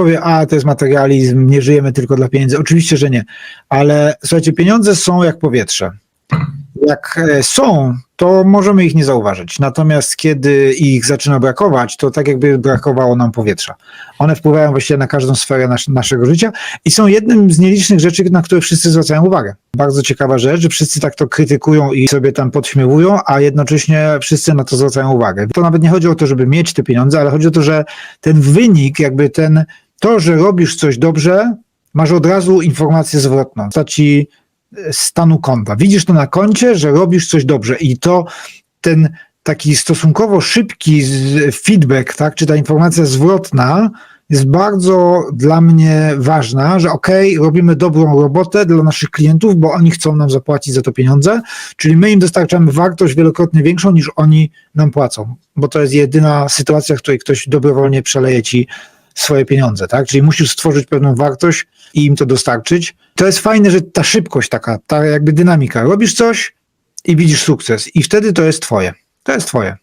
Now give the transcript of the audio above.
powie, a to jest materializm, nie żyjemy tylko dla pieniędzy. Oczywiście, że nie. Ale słuchajcie, pieniądze są jak powietrze. Jak e, są, to możemy ich nie zauważyć. Natomiast kiedy ich zaczyna brakować, to tak jakby brakowało nam powietrza. One wpływają właściwie na każdą sferę nas, naszego życia i są jednym z nielicznych rzeczy, na które wszyscy zwracają uwagę. Bardzo ciekawa rzecz, że wszyscy tak to krytykują i sobie tam podśmiewują, a jednocześnie wszyscy na to zwracają uwagę. To nawet nie chodzi o to, żeby mieć te pieniądze, ale chodzi o to, że ten wynik, jakby ten, to, że robisz coś dobrze, masz od razu informację zwrotną w postaci e, stanu konta. Widzisz to na koncie, że robisz coś dobrze i to ten taki stosunkowo szybki feedback, tak, czy ta informacja zwrotna jest bardzo dla mnie ważna, że okej, robimy dobrą robotę dla naszych klientów, bo oni chcą nam zapłacić za to pieniądze, czyli my im dostarczamy wartość wielokrotnie większą niż oni nam płacą, bo to jest jedyna sytuacja, w której ktoś dobrowolnie przeleje ci swoje pieniądze, tak? Czyli musisz stworzyć pewną wartość i im to dostarczyć. To jest fajne, że ta szybkość taka, ta jakby dynamika. Robisz coś i widzisz sukces i wtedy to jest twoje. To jest twoje.